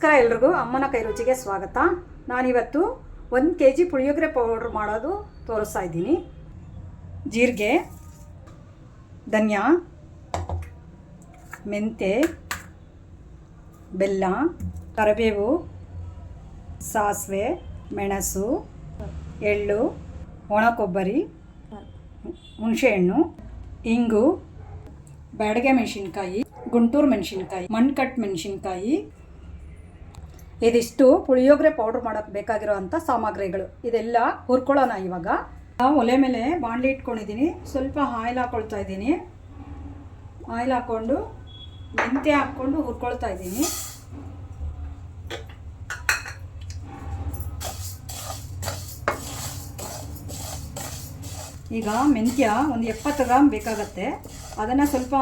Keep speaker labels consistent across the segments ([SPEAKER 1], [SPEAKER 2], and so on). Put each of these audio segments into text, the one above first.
[SPEAKER 1] ನಮಸ್ಕಾರ ಎಲ್ರಿಗೂ. ಅಮ್ಮನ ಕೈ ರುಚಿಗೆ ಸ್ವಾಗತ. ನಾನಿವತ್ತು ಒಂದು ಕೆ ಜಿ ಪುಳಿಯೋಗರೆ ಪೌಡ್ರ್ ಮಾಡೋದು ತೋರಿಸ್ತಾ ಇದ್ದೀನಿ. ಜೀರಿಗೆ, ಧನಿಯಾ ಮೆಂತೆ ಬೆಲ್ಲ, ಕರಿಬೇವು, ಸಾಸಿವೆ, ಮೆಣಸು, ಎಳ್ಳು ಒಣ ಕೊಬ್ಬರಿ ಹುಣಸೆಹಣ್ಣು, ಇಂಗು, ಬ್ಯಾಡಗೆ ಮೆಣಸಿನ್ಕಾಯಿ, ಗುಂಟೂರು ಮೆಣಸಿನ್ಕಾಯಿ, ಮಣ್ಕಟ್ ಮೆಣಸಿನ್ಕಾಯಿ ಇದಿಷ್ಟು ಪುಳಿಯೋಗರೆ ಪೌಡ್ರ್ ಮಾಡೋಕ್ಕೆ ಬೇಕಾಗಿರೋವಂಥ ಸಾಮಗ್ರಿಗಳು. ಇದೆಲ್ಲ ಹುರ್ಕೊಳ್ಳೋಣ ಇವಾಗ. ನಾವು ಒಲೆ ಮೇಲೆ ಬಾಣಲಿ ಇಟ್ಕೊಂಡಿದ್ದೀನಿ ಸ್ವಲ್ಪ ಆಯಿಲ್ ಹಾಕ್ಕೊಳ್ತಾ ಇದ್ದೀನಿ. ಆಯಿಲ್ ಹಾಕ್ಕೊಂಡು ಮೆಂತ್ಯ ಹಾಕ್ಕೊಂಡು ಹುರ್ಕೊಳ್ತಾ ಇದ್ದೀನಿ. ಈಗ ಮೆಂತ್ಯ ಒಂದು ಎಪ್ಪತ್ತು ಗ್ರಾಮ್ ಬೇಕಾಗತ್ತೆ. ಅದನ್ನು ಸ್ವಲ್ಪ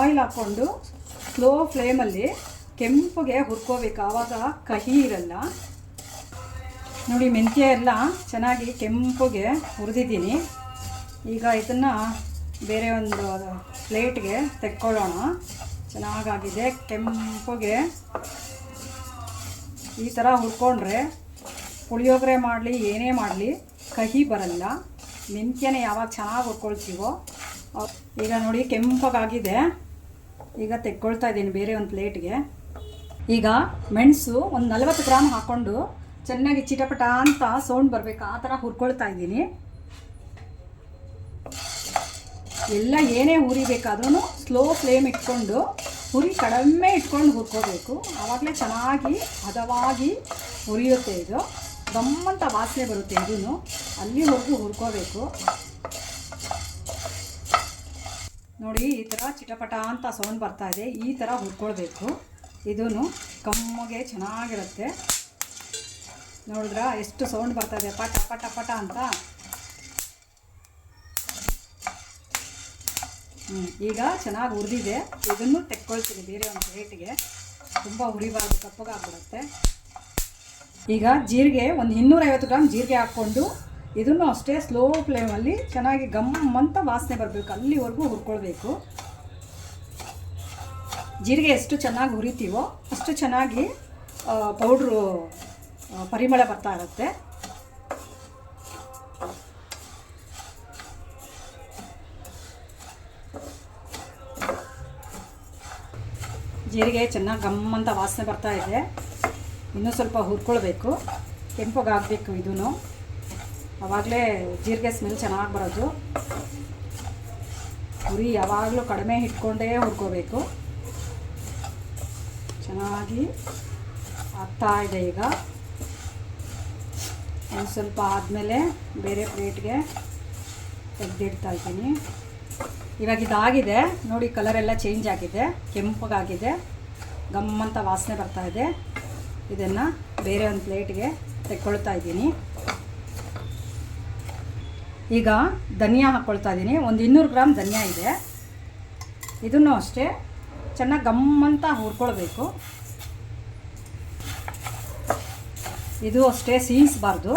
[SPEAKER 1] ಆಯಿಲ್ ಹಾಕ್ಕೊಂಡು ಸ್ಲೋ ಫ್ಲೇಮಲ್ಲಿ ಕೆಂಪಗೆ ಹುರ್ಕೋಬೇಕು. ಆವಾಗ ಕಹಿ ಇರಲ್ಲ. ನೋಡಿ, ಮೆಂತ್ಯ ಎಲ್ಲ ಚೆನ್ನಾಗಿ ಕೆಂಪಗೆ ಹುರಿದಿದ್ದೀನಿ. ಈಗ ಇದನ್ನು ಬೇರೆ ಒಂದು ಪ್ಲೇಟ್ಗೆ ತೆಕ್ಕೊಳ್ಳೋಣ. ಚೆನ್ನಾಗಾಗಿದೆ. ಕೆಂಪಗೆ ಈ ಥರ ಹುರ್ಕೊಂಡ್ರೆ ಪುಳಿಯೋಗರೆ ಮಾಡಲಿ, ಏನೇ ಮಾಡಲಿ, ಕಹಿ ಬರಲ್ಲ. ಮೆಂತ್ಯನೇ ಯಾವಾಗ ಚೆನ್ನಾಗಿ ಹುರ್ಕೊಳ್ತೀವೋ. ಈಗ ನೋಡಿ, ಕೆಂಪಗಾಗಿದೆ. ಈಗ ತೆಕ್ಕೊಳ್ತಾ ಇದ್ದೀನಿ ಬೇರೆ ಒಂದು ಪ್ಲೇಟ್ಗೆ. ಈಗ ಮೆಣಸು ಒಂದು ನಲವತ್ತು ಗ್ರಾಮ್ ಹಾಕ್ಕೊಂಡು ಚೆನ್ನಾಗಿ ಚಿಟಪಟ ಅಂತ ಸೌಂಡ್ ಬರಬೇಕು, ಆ ಥರ ಹುರ್ಕೊಳ್ತಾ ಇದ್ದೀನಿ. ಎಲ್ಲ ಏನೇ ಹುರಿಬೇಕಾದ್ರೂ ಸ್ಲೋ ಫ್ಲೇಮ್ ಇಟ್ಕೊಂಡು, ಹುರಿ ಕಡಿಮೆ ಇಟ್ಕೊಂಡು ಹುರ್ಕೋಬೇಕು. ಆವಾಗಲೇ ಚೆನ್ನಾಗಿ ಹದವಾಗಿ ಹುರಿಯುತ್ತೆ ಇದು. ಗಮ್ಮಂತ ವಾಸನೆ ಬರುತ್ತೆ ಇದೂ ಅಲ್ಲಿವರೆಗೂ ಹುರ್ಕೋಬೇಕು. ನೋಡಿ, ಈ ಥರ ಚಿಟಪಟ ಅಂತ ಸೌಂಡ್ ಬರ್ತಾ ಇದೆ, ಈ ಥರ ಹುರ್ಕೊಳ್ಬೇಕು. ಇದೂ ಕಮ್ಮಗೆ ಚೆನ್ನಾಗಿರುತ್ತೆ. ನೋಡಿದ್ರ? ಎಷ್ಟು ಸೌಂಡ್ ಬರ್ತಾ ಇದೆ. ಪಟ ಪಟ ಪಟ ಅಂತ. ಈಗ ಚೆನ್ನಾಗಿ ಹುರಿದಿದೆ. ಇದನ್ನು ತೆಕ್ಕೊಳ್ತೀನಿ ಬೇರೆ ಒಂದು ಪ್ಲೇಟ್ಗೆ. ತುಂಬ ಹುರಿಬಾರ್ದು, ಕಪ್ಪಗಾಗ್ಬಿಡುತ್ತೆ. ಈಗ ಜೀರಿಗೆ ಒಂದು ಇನ್ನೂರೈವತ್ತು ಗ್ರಾಮ್ ಜೀರಿಗೆ ಹಾಕ್ಕೊಂಡು ಇದನ್ನು ಅಷ್ಟೇ ಸ್ಲೋ ಫ್ಲೇಮಲ್ಲಿ ಚೆನ್ನಾಗಿ ಗಮ್ಮಂತ ವಾಸನೆ ಬರಬೇಕು. ಅಲ್ಲಿವರೆಗೂ ಹುರ್ಕೊಳ್ಬೇಕು. ಜೀರಿಗೆ ಎಷ್ಟು ಚೆನ್ನಾಗಿ ಹುರಿತೀವೋ ಅಷ್ಟು ಚೆನ್ನಾಗಿ ಪೌಡ್ರು ಪರಿಮಳ ಬರ್ತಾ ಇರುತ್ತೆ. ಜೀರಿಗೆ ಚೆನ್ನಾಗಿ ಗಮ್ ಅಂತ ವಾಸನೆ ಬರ್ತಾ ಇದೆ. ಇನ್ನೂ ಸ್ವಲ್ಪ ಹುರ್ಕೊಳ್ಬೇಕು. ಕೆಂಪಗಾಗಬೇಕು ಇದೂ ಆವಾಗಲೇ ಜೀರಿಗೆ ಸ್ಮೆಲ್ ಚೆನ್ನಾಗಿ ಬರೋದು. ಹುರಿ ಯಾವಾಗಲೂ ಕಡಿಮೆ ಇಟ್ಕೊಂಡೇ ಹುರ್ಕೋಬೇಕು. ಚೆನ್ನಾಗಿ ಆಗ್ತಾ ಇದೆ ಈಗ. ಒಂದು ಸ್ವಲ್ಪ ಆದಮೇಲೆ ಬೇರೆ ಪ್ಲೇಟ್ಗೆ ತೆಗೆದಿಡ್ತಾ ಇದ್ದೀನಿ. ಇವಾಗ ಇದಾಗಿದೆ. ನೋಡಿ ಕಲರ್ ಎಲ್ಲ ಚೇಂಜ್ ಆಗಿದೆ. ಕೆಂಪಗಾಗಿದೆ ಗಮ್ಮಂತ ವಾಸನೆ ಬರ್ತಾ ಇದೆ. ಇದನ್ನು ಬೇರೆ ಒಂದು ಪ್ಲೇಟ್ಗೆ ತೆಕ್ಕೊಳ್ತಾ ಇದ್ದೀನಿ. ಈಗ ಧನಿಯಾ ಹಾಕ್ಕೊಳ್ತಾ ಇದ್ದೀನಿ. ಒಂದು ಇನ್ನೂರು ಗ್ರಾಮ್ ಧನಿಯಾ ಇದೆ. ಇದನ್ನು ಅಷ್ಟೇ ಚೆನ್ನಾಗಿ ಗಮ್ಮಂತ ಹುರ್ಕೊಳ್ಬೇಕು. ಇದು ಅಷ್ಟೇ ಸೀನ್ಸ್ಬಾರ್ದು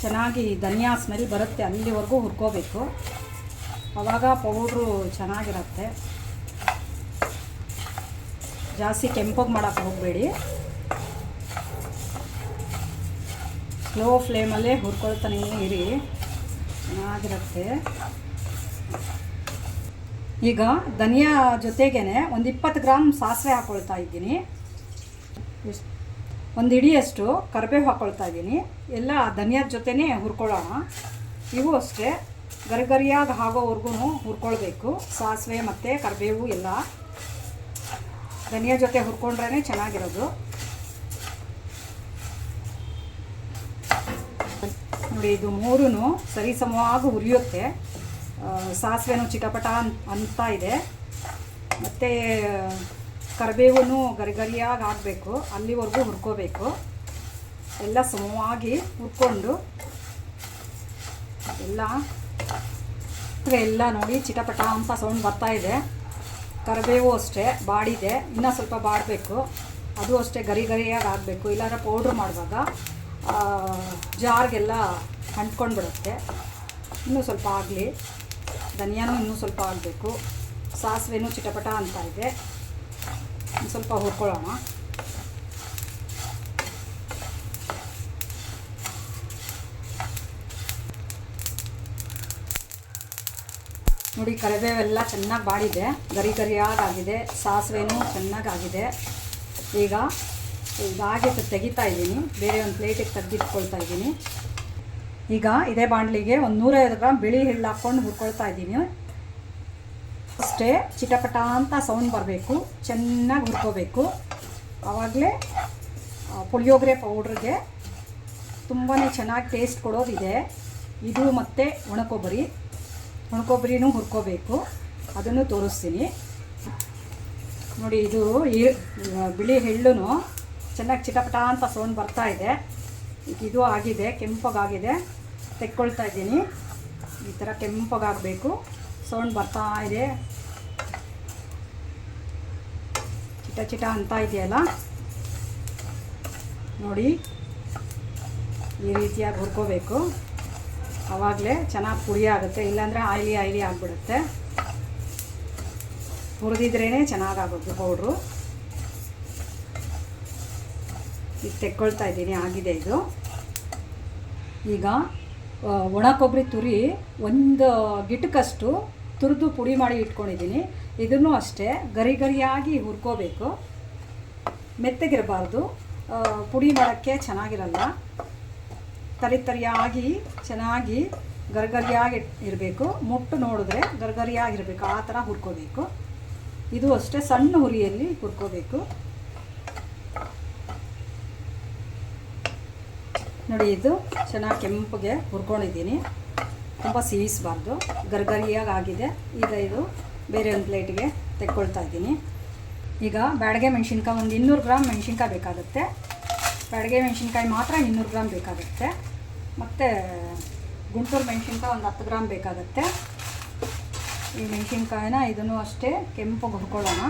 [SPEAKER 1] ಚೆನ್ನಾಗಿ ಧನಿಯಾ ಸ್ಮೆಲ್ ಬರುತ್ತೆ ಅಲ್ಲಿವರೆಗೂ ಹುರ್ಕೋಬೇಕು. ಆವಾಗ ಪೌಡ್ರು ಚೆನ್ನಾಗಿರುತ್ತೆ. ಜಾಸ್ತಿ ಕೆಂಪಗೆ ಮಾಡೋಕ್ಕೆ ಹೋಗಬೇಡಿ. ಸ್ಲೋ ಫ್ಲೇಮಲ್ಲೇ ಹುರ್ಕೊಳ್ತಾನೆ ಇರಿ. ಚೆನ್ನಾಗಿರುತ್ತೆ. ಈಗ ಧನಿಯಾ ಜೊತೆಗೇ ಒಂದು ಇಪ್ಪತ್ತು ಗ್ರಾಮ್ ಸಾಸಿವೆ ಹಾಕ್ಕೊಳ್ತಾ ಇದ್ದೀನಿ. ಒಂದು ಹಿಡಿಯಷ್ಟು ಕರಿಬೇವು ಹಾಕ್ಕೊಳ್ತಾ ಇದ್ದೀನಿ. ಎಲ್ಲ ಧನಿಯಾದ ಜೊತೆನೇ ಹುರ್ಕೊಳ್ಳೋಣ. ಇವು ಅಷ್ಟೇ. ಗರಿಗರಿಯಾಗಿ ಆಗೋವರೆಗೂ ಹುರ್ಕೊಳ್ಬೇಕು. ಸಾಸಿವೆ ಮತ್ತು ಕರಿಬೇವು ಎಲ್ಲ. ಧನಿಯಾ ಜೊತೆ ಹುರ್ಕೊಂಡ್ರೇ ಚೆನ್ನಾಗಿರೋದು. ನೋಡಿ, ಇದು ಮೂರೂ ಸರಿ ಸಮವಾಗಿ ಹುರಿಯುತ್ತೆ. ಸಾಸಿವೆನೂ ಚಿಟಪಟ ಅಂತ ಇದೆ. ಮತ್ತು ಕರಿಬೇವು ಗರಿಗರಿಯಾಗಿ ಆಗಬೇಕು ಅಲ್ಲಿವರೆಗೂ ಹುರ್ಕೋಬೇಕು. ಎಲ್ಲ ಸಮವಾಗಿ ಹುರ್ಕೊಂಡು ಎಲ್ಲ ಎಲ್ಲ ನೋಡಿ ಚಿಟಪಟ ಅಂತ ಸೌಂಡ್ ಬರ್ತಾ ಇದೆ. ಕರಿಬೇವು ಅಷ್ಟೇ, ಬಾಡಿದೆ. ಇನ್ನೂ ಸ್ವಲ್ಪ ಬಾಡಬೇಕು. ಅದು ಅಷ್ಟೇ ಗರಿ ಗರಿಯಾಗಿ ಆಗಬೇಕು ಇಲ್ಲಾಂದರೆ ಪೌಡ್ರ್ ಮಾಡುವಾಗ ಜಾರ್ಗೆಲ್ಲ ಅಂಟ್ಕೊಂಡು ಬಿಡುತ್ತೆ ಇನ್ನೂ ಸ್ವಲ್ಪ ಆಗಲಿ. ಧನಿಯಾನೂ ಇನ್ನೂ ಸ್ವಲ್ಪ ಆಗಬೇಕು ಸಾಸಿವೆನೂ ಚಿಟಪಟ ಅಂತ ಇದೆ. ಒಂದು ಸ್ವಲ್ಪ ಹುರ್ಕೊಳ್ಳೋಣ. ನೋಡಿ, ಕರಿಬೇವೆಲ್ಲ ಚೆನ್ನಾಗಿ ಬಾಡಿದೆ. ಗರಿ ಗರಿಯಾಗಾಗಿದೆ. ಸಾಸಿವೆನೂ ಚೆನ್ನಾಗಾಗಿದೆ. ಈಗ ಇದಾಗಿ ತೆಗಿತಾ ಇದ್ದೀನಿ. ಬೇರೆ ಒಂದು ಪ್ಲೇಟಿಗೆ ತೆಗೆದಿಟ್ಕೊಳ್ತಾ ಇದ್ದೀನಿ. ಈಗ ಇದೇ ಬಾಣಲಿಗೆ ಒಂದು ನೂರೈವತ್ತು ಗ್ರಾಮ್ ಬಿಳಿ ಎಳ್ಳು ಹಾಕ್ಕೊಂಡು ಹುರ್ಕೊಳ್ತಾ ಇದ್ದೀನಿ. ಅಷ್ಟೇ ಚಿಟಪಟ ಅಂತ ಸೌಂಡ್ ಬರಬೇಕು, ಚೆನ್ನಾಗಿ ಹುರ್ಕೋಬೇಕು. ಆವಾಗಲೇ ಪುಳಿಯೋಗರೆ ಪೌಡ್ರಿಗೆ ತುಂಬಾ ಚೆನ್ನಾಗಿ ಟೇಸ್ಟ್ ಕೊಡೋದಿದೆ. ಇದು ಮತ್ತು ಒಣಕೊಬ್ಬರಿ. ಒಣಕೊಬ್ಬರಿನೂ ಹುರ್ಕೋಬೇಕು. ಅದನ್ನು ತೋರಿಸ್ತೀನಿ. ನೋಡಿ, ಇದು ಬಿಳಿ ಎಳ್ಳು ಚೆನ್ನಾಗಿ ಚಿಟಪಟ ಅಂತ ಸೌಂಡ್ ಬರ್ತಾ ಇದೆ. ಇದು ಆಗಿದೆ, ಕೆಂಪಗಾಗಿದೆ. ತೆಕ್ಕೊಳ್ತಾ ಇದ್ದೀನಿ. ಈ ಥರ ಕೆಂಪಗಾಗಬೇಕು. ಸೌಂಡ್ ಬರ್ತಾ ಇದೆ. ಚಿಟ ಚಿಟ ಅಂತ ಇದೆಯಲ್ಲ? ನೋಡಿ. ಈ ರೀತಿಯಾಗಿ ಹುರ್ಕೋಬೇಕು. ಆವಾಗಲೇ ಚೆನ್ನಾಗಿ ಪುಡಿ ಆಗುತ್ತೆ. ಇಲ್ಲಾಂದರೆ ಆಯ್ಲಿ ಆಯ್ಲಿ ಆಗಿಬಿಡುತ್ತೆ. ಹುರಿದಿದ್ರೇ ಚೆನ್ನಾಗಾಗುತ್ತೆ ಪೌಡ್ರು. ಈಗ ತೆಕ್ಕೊಳ್ತಾ ಇದ್ದೀನಿ ಆಗಿದೆ ಇದು. ಈಗ ಒಣ ಕೊಬ್ಬರಿ ತುರಿ ಒಂದು ಗಿಟಕಷ್ಟು ತುರಿದು ಪುಡಿ ಮಾಡಿ ಇಟ್ಕೊಂಡಿದ್ದೀನಿ. ಇದನ್ನು ಅಷ್ಟೇ ಗರಿ ಗರಿಯಾಗಿ ಹುರ್ಕೋಬೇಕು. ಮೆತ್ತಗಿರಬಾರ್ದು. ಪುಡಿ ಮಾಡೋಕ್ಕೆ ಚೆನ್ನಾಗಿರಲ್ಲ. ತರಿ ತರಿಯಾಗಿ, ಚೆನ್ನಾಗಿ ಗರ್ಗರಿಯಾಗಿ ಇರಬೇಕು. ಮುಟ್ಟು ನೋಡಿದ್ರೆ ಗರ್ಗರಿಯಾಗಿರಬೇಕು ಆ ಥರ ಹುರ್ಕೋಬೇಕು. ಇದು ಅಷ್ಟೇ ಸಣ್ಣ ಹುರಿಯಲ್ಲಿ ಹುರ್ಕೋಬೇಕು. ನೋಡಿ, ಇದು ಚೆನ್ನಾಗಿ ಕೆಂಪಗೆ ಹುರ್ಕೊಂಡಿದ್ದೀನಿ. ತುಂಬ ಸೀಯಿಸಬಾರ್ದು ಗರ್ಗರಿಯಾಗಿ ಆಗಿದೆ. ಈಗ ಇದು ಬೇರೆ ಒಂದು ಪ್ಲೇಟಿಗೆ ತೆಕ್ಕೊಳ್ತಾ ಇದ್ದೀನಿ. ಈಗ ಬ್ಯಾಡಗೆ ಮೆಣಸಿನ್ಕಾಯಿ ಒಂದು ಇನ್ನೂರು ಗ್ರಾಮ್ ಮೆಣಸಿನ್ಕಾಯಿ ಬೇಕಾಗುತ್ತೆ. ಬ್ಯಾಡಗೆ ಮೆಣಸಿನ್ಕಾಯಿ ಮಾತ್ರ ಇನ್ನೂರು ಗ್ರಾಮ್ ಬೇಕಾಗುತ್ತೆ. ಮತ್ತು ಗುಂಟೂರು ಮೆಣಸಿನ್ಕಾಯಿ ಒಂದು ಹತ್ತು ಗ್ರಾಮ್ ಬೇಕಾಗುತ್ತೆ. ಈ ಮೆಣಸಿನ್ಕಾಯಿನ ಇದನ್ನು ಅಷ್ಟೇ ಕೆಂಪಗೆ ಹುರ್ಕೊಳ್ಳೋಣ.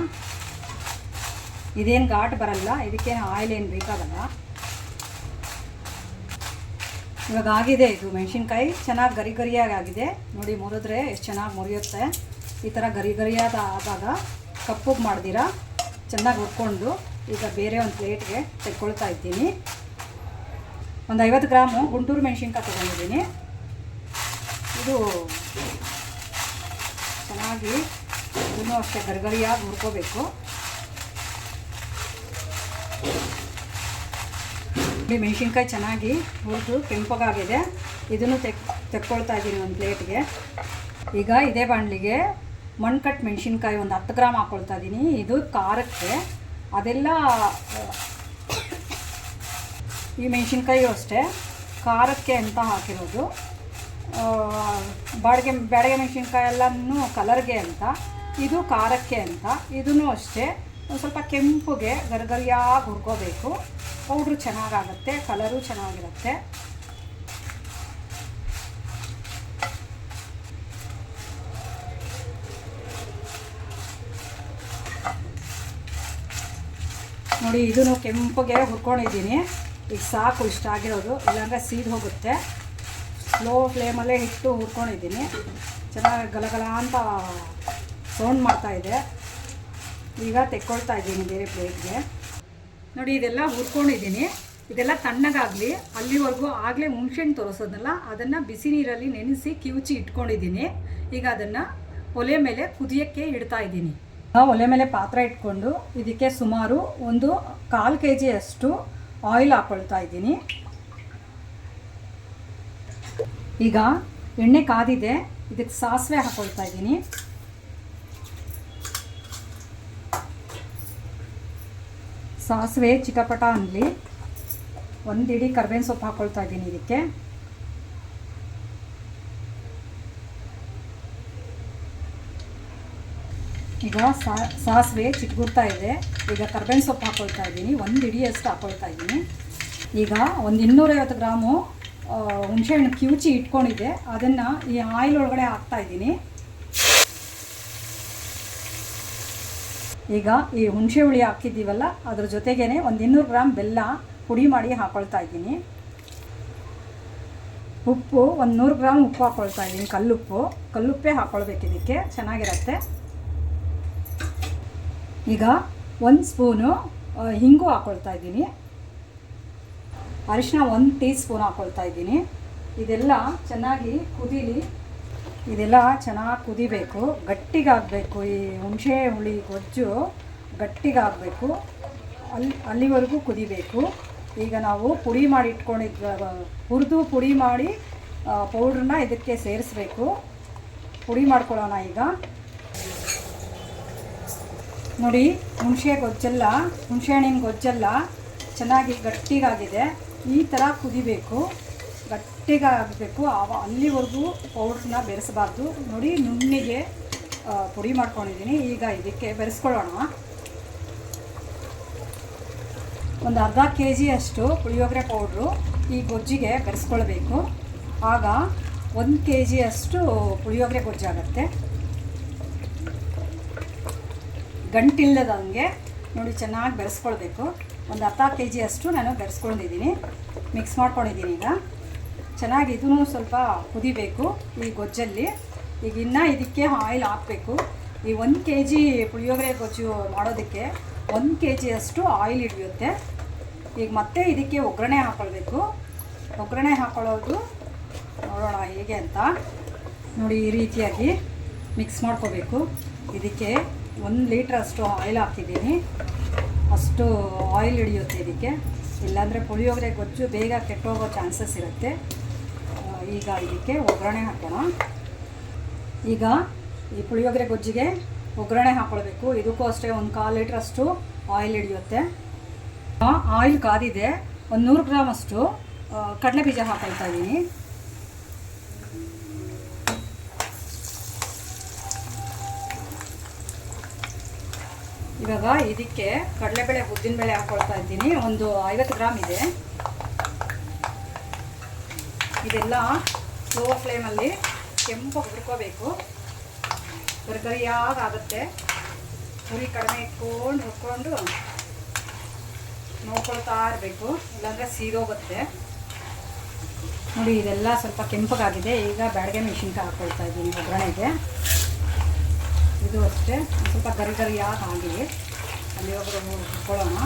[SPEAKER 1] ಇದೇನು ಘಾಟ್ ಬರಲ್ಲ, ಇದಕ್ಕೇನು ಆಯಿಲ್ ಏನು ಬೇಕಾಗಲ್ಲ. ಇವಾಗ ಆಗಿದೆ ಇದು ಮೆಣಸಿನ್ಕಾಯಿ. ಚೆನ್ನಾಗಿ ಗರಿ ಗರಿಯಾಗಿ ಆಗಿದೆ. ನೋಡಿ, ಮುರಿದ್ರೆ ಎಷ್ಟು ಚೆನ್ನಾಗಿ ಮುರಿಯುತ್ತೆ. ಈ ಥರ ಗರಿ ಗರಿಯಾದ ಆದಾಗ ಕಪ್ಪಗೆ ಮಾಡ್ದಿರಾ? ಚೆನ್ನಾಗಿ ಹುರ್ಕೊಂಡು ಈಗ ಬೇರೆ ಒಂದು ಪ್ಲೇಟ್ಗೆ ತೆಕ್ಕೊಳ್ತಾ ಇದ್ದೀನಿ. ಒಂದು ಐವತ್ತು ಗ್ರಾಮು ಗುಂಟೂರು ಮೆಣಸಿನ್ಕಾಯಿ ತೊಗೊಂಡಿದ್ದೀನಿ. ಇದು ಚೆನ್ನಾಗಿ ಇದನ್ನು ಅಷ್ಟೇ ಗರಿಗರಿಯಾಗಿ ಹುರ್ಕೋಬೇಕು. ಇಲ್ಲಿ ಮೆಣಸಿನ್ಕಾಯಿ ಚೆನ್ನಾಗಿ ಹುರಿದು ಕೆಂಪಗಾಗಿದೆ. ಇದನ್ನು ತೆಕ್, ತೆಕ್ಕೊಳ್ತಾ ಇದ್ದೀನಿ ಒಂದು ಪ್ಲೇಟ್ಗೆ. ಈಗ ಇದೇ ಬಾಣಲಿಗೆ ಮಣ್ಣು ಕಟ್ ಮೆಣಸಿನ್ಕಾಯಿ ಒಂದು ಹತ್ತು ಗ್ರಾಮ್ ಹಾಕ್ಕೊಳ್ತಾ ಇದ್ದೀನಿ ಇದು ಖಾರಕ್ಕೆ. ಅದೆಲ್ಲ, ಈ ಮೆಣಸಿನ್ಕಾಯಿಯು ಅಷ್ಟೇ. ಖಾರಕ್ಕೆ ಅಂತ ಹಾಕಿರೋದು? ಬಾಡಿಗೆ, ಬ್ಯಾಡಗೆ ಮೆಣಸಿನ್ಕಾಯಿ ಎಲ್ಲನೂ ಕಲರ್ಗೆ ಅಂತ. ಇದು ಖಾರಕ್ಕೆ ಅಂತ. ಇದೂ ಅಷ್ಟೇ. ಸ್ವಲ್ಪ ಕೆಂಪುಗೆ ಗರ್ಗರಿಯಾಗಿ ಹುರ್ಕೋಬೇಕು. ಪೌಡ್ರು ಚೆನ್ನಾಗಾಗುತ್ತೆ, ಕಲರು ಚೆನ್ನಾಗಿರುತ್ತೆ. ನೋಡಿ, ಇದನ್ನು ಕೆಂಪಗೆ ಹುರ್ಕೊಂಡಿದ್ದೀನಿ. ಈಗ ಸಾಕು, ಇಷ್ಟ ಆಗಿರೋದು. ಇಲ್ಲಾಂದರೆ ಸೀದ್ ಹೋಗುತ್ತೆ. ಸ್ಲೋ ಫ್ಲೇಮಲ್ಲೇ ಇಟ್ಟು ಹುರ್ಕೊಂಡಿದ್ದೀನಿ. ಚೆನ್ನಾಗಿ ಗಲಗಲ ಅಂತ ಸೌಂಡ್ ಮಾಡ್ತಾಯಿದೆ ಈಗ ತೆಕ್ಕೊಳ್ತಾ ಇದ್ದೀನಿ ಬೇರೆ ಪ್ಲೇಟ್ಗೆ. ನೋಡಿ, ಇದೆಲ್ಲ ಹುರ್ಕೊಂಡಿದ್ದೀನಿ. ಇದೆಲ್ಲ ತಣ್ಣಗಾಗಲಿ, ಅಲ್ಲಿವರೆಗೂ ಆಗಲೇ ಹುಣ್ಸೆಣ್ಣು ತೋರಿಸೋದಲ್ಲ, ಅದನ್ನು ಬಿಸಿ ನೀರಲ್ಲಿ ನೆನೆಸಿ ಕಿವುಚಿ ಇಟ್ಕೊಂಡಿದ್ದೀನಿ. ಈಗ ಅದನ್ನು ಒಲೆ ಮೇಲೆ ಕುದಿಯೋಕ್ಕೆ ಇಡ್ತಾ ಇದ್ದೀನಿ. ಒಲೆ ಮೇಲೆ ಪಾತ್ರೆ ಇಟ್ಕೊಂಡು ಇದಕ್ಕೆ ಸುಮಾರು ಒಂದು ಕಾಲು ಕೆ ಜಿಯಷ್ಟು ಆಯಿಲ್ ಹಾಕ್ಕೊಳ್ತಾ ಇದ್ದೀನಿ. ಈಗ ಎಣ್ಣೆ ಕಾದಿದೆ, ಇದಕ್ಕೆ ಸಾಸಿವೆ ಹಾಕ್ಕೊಳ್ತಾ ಇದ್ದೀನಿ. ಸಾಸಿವೆ ಚಿಟಪಟ ಅನ್ನಲಿ ಒಂದು ಇಡೀ ಕರ್ಬೇವಿನ ಸೊಪ್ಪು ಹಾಕ್ಕೊಳ್ತಾ ಇದ್ದೀನಿ ಇದಕ್ಕೆ. ಈಗ ಸಾಸಿವೆ ಚಿಟ್ಗುರ್ತಾ ಇದೆ. ಈಗ ಕರ್ಬೇವಿನ ಸೊಪ್ಪು ಹಾಕ್ಕೊಳ್ತಾ ಇದ್ದೀನಿ. ಒಂದು ಇಡಿಯಷ್ಟು ಹಾಕ್ಕೊಳ್ತಾ ಇದ್ದೀನಿ. ಈಗ ಒಂದು ಇನ್ನೂರೈವತ್ತು ಗ್ರಾಮು ಹುಣಸೆ ಹಣ್ಣು ಕಿವುಚಿ ಇಟ್ಕೊಂಡಿದ್ದೆ. ಅದನ್ನು ಈ ಆಯಿಲ್ ಒಳಗಡೆ ಹಾಕ್ತಾ ಇದ್ದೀನಿ. ಈಗ ಈ ಹುಣಸೆ ಹುಳಿ ಹಾಕಿದ್ದೀವಲ್ಲ, ಅದ್ರ ಜೊತೆಗೇನೆ ಒಂದು ಇನ್ನೂರು ಗ್ರಾಮ್ ಬೆಲ್ಲ ಪುಡಿ ಮಾಡಿ ಹಾಕ್ಕೊಳ್ತಾ ಇದ್ದೀನಿ. ಉಪ್ಪು ಒಂದು ನೂರು ಗ್ರಾಮ್ ಉಪ್ಪು ಹಾಕ್ಕೊಳ್ತಾ ಇದ್ದೀನಿ, ಕಲ್ಲುಪ್ಪು. ಕಲ್ಲುಪ್ಪೇ ಹಾಕ್ಕೊಳ್ಬೇಕು ಇದಕ್ಕೆ, ಚೆನ್ನಾಗಿರತ್ತೆ. ಈಗ ಒಂದು ಸ್ಪೂನು ಹಿಂಗು ಹಾಕ್ಕೊಳ್ತಾ ಇದ್ದೀನಿ. ಅರಿಶಿನ ಒಂದು ಟೀ ಸ್ಪೂನ್ ಹಾಕ್ಕೊಳ್ತಾ ಇದ್ದೀನಿ. ಇದೆಲ್ಲ ಚೆನ್ನಾಗಿ ಕುದೀಲಿ ಇದೆಲ್ಲ ಚೆನ್ನಾಗಿ ಕುದಿಬೇಕು, ಗಟ್ಟಿಗಾಗಬೇಕು, ಈ ಹುಣಸೆ ಹುಳಿ ಗೊಜ್ಜು ಗಟ್ಟಿಗಾಗಬೇಕು, ಅಲ್ಲಿ, ಅಲ್ಲಿವರೆಗೂ ಕುದಿಬೇಕು. ಈಗ ನಾವು ಪುಡಿ ಮಾಡಿ ಇಟ್ಕೊಂಡಿದ್ದ ಹುರಿದು ಪುಡಿ ಮಾಡಿ ಪೌಡ್ರನ್ನ ಇದಕ್ಕೆ ಸೇರಿಸ್ಬೇಕು. ಪುಡಿ ಮಾಡ್ಕೊಳ್ಳೋಣ ಈಗ. ನೋಡಿ, ಹುಣಸೆ ಗೊಜ್ಜಲ್ಲ, ಹುಣಸೆ ಹಣ್ಣಿನ ಗೊಜ್ಜಲ್ಲ ಚೆನ್ನಾಗಿ ಗಟ್ಟಿಗಾಗಿದೆ. ಈ ಥರ ಕುದಿಬೇಕು. ಗಟ್ಟಿಗಾಗಬೇಕು ಆವ ಅಲ್ಲಿವರೆಗೂ ಪೌಡ್ರನ್ನ ಬೆರೆಸಬಾರ್ದು. ನೋಡಿ, ನುಣ್ಣಿಗೆ ಪುಡಿ ಮಾಡ್ಕೊಂಡಿದ್ದೀನಿ ಈಗ ಇದಕ್ಕೆ ಬೆರೆಸ್ಕೊಳ್ಳೋಣ. ಒಂದು ಅರ್ಧ ಕೆ ಜಿಯಷ್ಟು ಪುಳಿಯೋಗರೆ ಪೌಡ್ರು ಈ ಗೊಜ್ಜಿಗೆ ಬೆರೆಸ್ಕೊಳ್ಬೇಕು. ಆಗ ಒಂದು ಕೆ ಜಿಯಷ್ಟು ಪುಳಿಯೋಗರೆ ಗೊಜ್ಜಾಗತ್ತೆ ಗಂಟಿಲ್ಲದಂಗೆ ನೋಡಿ ಚೆನ್ನಾಗಿ ಬೆರೆಸ್ಕೊಳ್ಬೇಕು. ಒಂದು ಅರ್ಧ ಕೆ ಜಿಯಷ್ಟು ನಾನು ಬೆರೆಸ್ಕೊಂಡಿದ್ದೀನಿ ಮಿಕ್ಸ್ ಮಾಡ್ಕೊಂಡಿದ್ದೀನಿ ಈಗ. ಚೆನ್ನಾಗಿ ಇದೂ ಸ್ವಲ್ಪ ಕುದಿಬೇಕು ಈ ಗೊಜ್ಜಲ್ಲಿ. ಈಗ ಇನ್ನು ಇದಕ್ಕೆ ಆಯಿಲ್ ಹಾಕಬೇಕು. ಈ ಒಂದು ಕೆ ಜಿ ಪುಳಿಯೋಗರೆ ಗೊಜ್ಜು ಮಾಡೋದಕ್ಕೆ ಒಂದು ಕೆ ಜಿಯಷ್ಟು ಆಯಿಲ್ ಹಿಡಿಯುತ್ತೆ. ಈಗ ಮತ್ತೆ ಇದಕ್ಕೆ ಒಗ್ಗರಣೆ ಹಾಕ್ಕೊಳ್ಬೇಕು ಒಗ್ಗರಣೆ ಹಾಕ್ಕೊಳ್ಳೋದು ನೋಡೋಣ ಹೇಗೆ ಅಂತ. ನೋಡಿ ಈ ರೀತಿಯಾಗಿ ಮಿಕ್ಸ್ ಮಾಡ್ಕೋಬೇಕು. ಇದಕ್ಕೆ ಒಂದು ಲೀಟ್ರಷ್ಟು ಆಯಿಲ್ ಹಾಕಿದ್ದೀನಿ. ಅಷ್ಟು ಆಯಿಲ್ ಹಿಡಿಯುತ್ತೆ ಇದಕ್ಕೆ. ಇಲ್ಲಾಂದರೆ ಪುಳಿಯೋಗರೆ ಗೊಜ್ಜು ಬೇಗ ಕೆಟ್ಟೋಗೋ ಚಾನ್ಸಸ್ ಇರುತ್ತೆ. ಈಗ ಇದಕ್ಕೆ ಒಗ್ಗರಣೆ ಹಾಕೋಣ. ಈಗ ಈ ಪುಳಿಯೋಗರೆ ಗೊಜ್ಜಿಗೆ ಒಗ್ಗರಣೆ ಹಾಕ್ಕೊಳ್ಬೇಕು ಇದಕ್ಕೂ ಅಷ್ಟೇ ಒಂದು ಕಾಲು ಲೀಟ್ರಷ್ಟು ಆಯಿಲ್ ಹಿಡಿಯುತ್ತೆ. ಆಯಿಲ್ ಕಾದಿದೆ. ಒಂದು ನೂರು ಗ್ರಾಮಷ್ಟು ಕಡಲೆ ಬೀಜ ಹಾಕೊಳ್ತಾ ಇದ್ದೀನಿ. ಇವಾಗ ಇದಕ್ಕೆ ಕಡಲೆಬೇಳೆ, ಉದ್ದಿನಬೇಳೆ ಹಾಕ್ಕೊಳ್ತಾ ಇದ್ದೀನಿ. ಒಂದು ಐವತ್ತು ಗ್ರಾಮ್ ಇದೆ. ಇದೆಲ್ಲ ಸ್ಲೋ ಫ್ಲೇಮಲ್ಲಿ ಕೆಂಪು ಹುರ್ಕೋಬೇಕು. ಆಗುತ್ತೆ. ಹುರಿ ಕಡಿಮೆ ಇಟ್ಕೊಂಡು ಹುರ್ಕೊಂಡು ನೋಡ್ಕೊಳ್ತಾ ಇರಬೇಕು. ಇಲ್ಲಾಂದರೆ ಸೀದೋಗುತ್ತೆ. ನೋಡಿ, ಇದೆಲ್ಲ ಸ್ವಲ್ಪ ಕೆಂಪಗಾಗಿದೆ. ಈಗ ಬ್ಯಾಡಗೆ ಮೆಣಸಿನ್ಕಾಯಿ ಹಾಕ್ಕೊಳ್ತಾ ಇದ್ದೀನಿ. ಒಗ್ಗರಣೆಗೆ ಇದು. ಅಷ್ಟೇ. ಸ್ವಲ್ಪ ಗರಿ ಗರಿಯಾಗಿ ಆಗಿದೆ. ಅಲ್ಲಿ ಒಬ್ಬರು ಹುರ್ಕೊಳ್ಳೋಣ.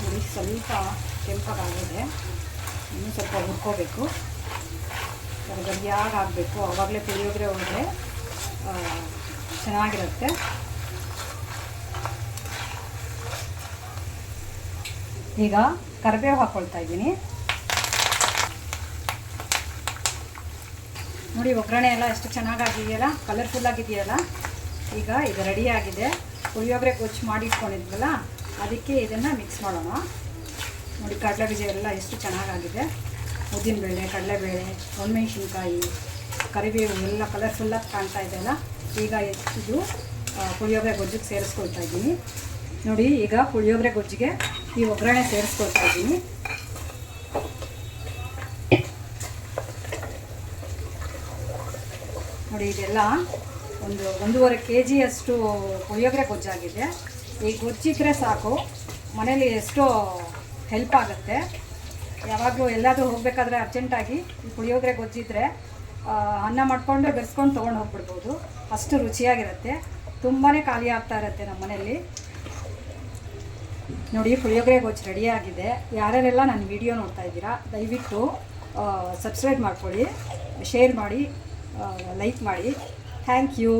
[SPEAKER 1] ನೋಡಿ, ಸ್ವಲ್ಪ ಕೆಂಪಗಾಗಿದೆ. ಇನ್ನೂ ಸ್ವಲ್ಪ ಹುರ್ಕೋಬೇಕು. ಗರಿಯಾಗಿ ಆಗಬೇಕು ಆವಾಗಲೇ ಪುಳಿಯೋಗರೆ ಹೋದರೆ ಚೆನ್ನಾಗಿರುತ್ತೆ. ಈಗ ಕರಿಬೇವು ಹಾಕ್ಕೊಳ್ತಾ ಇದ್ದೀನಿ. ನೋಡಿ, ಒಗ್ಗರಣೆ ಎಲ್ಲ ಎಷ್ಟು ಚೆನ್ನಾಗಾಗಿದೆಯಲ್ಲ? ಕಲರ್ಫುಲ್ ಆಗಿದೆಯಲ್ಲ? ಈಗ ಇದು ರೆಡಿಯಾಗಿದೆ ಪುಳಿಯೋಗರೆ ಗೊಜ್ಜು ಮಾಡಿ ಇಟ್ಕೊಂಡಿದ್ವಲ್ಲ, ಅದಕ್ಕೆ ಇದನ್ನು ಮಿಕ್ಸ್ ಮಾಡೋಣ. ನೋಡಿ, ಕಡಲೆ ಬೀಜ ಎಲ್ಲ ಎಷ್ಟು ಚೆನ್ನಾಗಾಗಿದೆ. ಉದ್ದಿನಬೇಳೆ ಕಡಲೆಬೇಳೆ ಒಣಮೆಣಸಿನ್ಕಾಯಿ, ಕರಿಬೇವು ಎಲ್ಲ ಕಲರ್ಫುಲ್ಲಾಗಿ ಕಾಣ್ತಾ ಇದೆಯಲ್ಲ ಈಗ ಇದು ಪುಳಿಯೋಗರೆ ಗೊಜ್ಜಿಗೆ ಸೇರಿಸ್ಕೊಳ್ತಾ ಇದ್ದೀನಿ. ನೋಡಿ, ಈಗ ಪುಳಿಯೋಗರೆ ಗೊಜ್ಜಿಗೆ ಈ ಒಗ್ಗರಣೆ ಸೇರಿಸ್ಕೊಳ್ತಾ ಇದ್ದೀನಿ. ನೋಡಿ, ಇದೆಲ್ಲ ಒಂದು ಒಂದೂವರೆ ಕೆ ಜಿಯಷ್ಟು ಪುಳಿಯೋಗರೆ ಗೊಜ್ಜಾಗಿದೆ. ಈ ಗೊಜ್ಜಿದ್ರೆ ಸಾಕು. ಮನೇಲಿ ಎಷ್ಟೋ ಹೆಲ್ಪ್ ಆಗುತ್ತೆ. ಯಾವಾಗಲೂ ಎಲ್ಲಾದರೂ ಹೋಗಬೇಕಾದ್ರೆ ಅರ್ಜೆಂಟಾಗಿ ಈ ಪುಳಿಯೋಗರೆ ಗೊಜ್ಜಿದ್ರೆ ಅನ್ನ ಮಾಡಿಕೊಂಡು ಬೆರೆಸ್ಕೊಂಡು ತೊಗೊಂಡು ಹೋಗ್ಬಿಡ್ಬೋದು. ಅಷ್ಟು ರುಚಿಯಾಗಿರುತ್ತೆ. ತುಂಬಾ ಖಾಲಿ ಆಗ್ತಾ ಇರುತ್ತೆ ನಮ್ಮ ಮನೆಯಲ್ಲಿ. ನೋಡಿ, ಪುಳಿಯೋಗರೆ ಗೊಜ್ಜು ರೆಡಿಯಾಗಿದೆ ಯಾರ್ಯಾರೆಲ್ಲ ನನ್ನ ವಿಡಿಯೋ ನೋಡ್ತಾ ಇದ್ದೀರಾ, ದಯವಿಟ್ಟು ಸಬ್ಸ್ಕ್ರೈಬ್ ಮಾಡ್ಕೊಳ್ಳಿ ಶೇರ್ ಮಾಡಿ ಲೈಕ್ ಮಾಡಿ. Thank you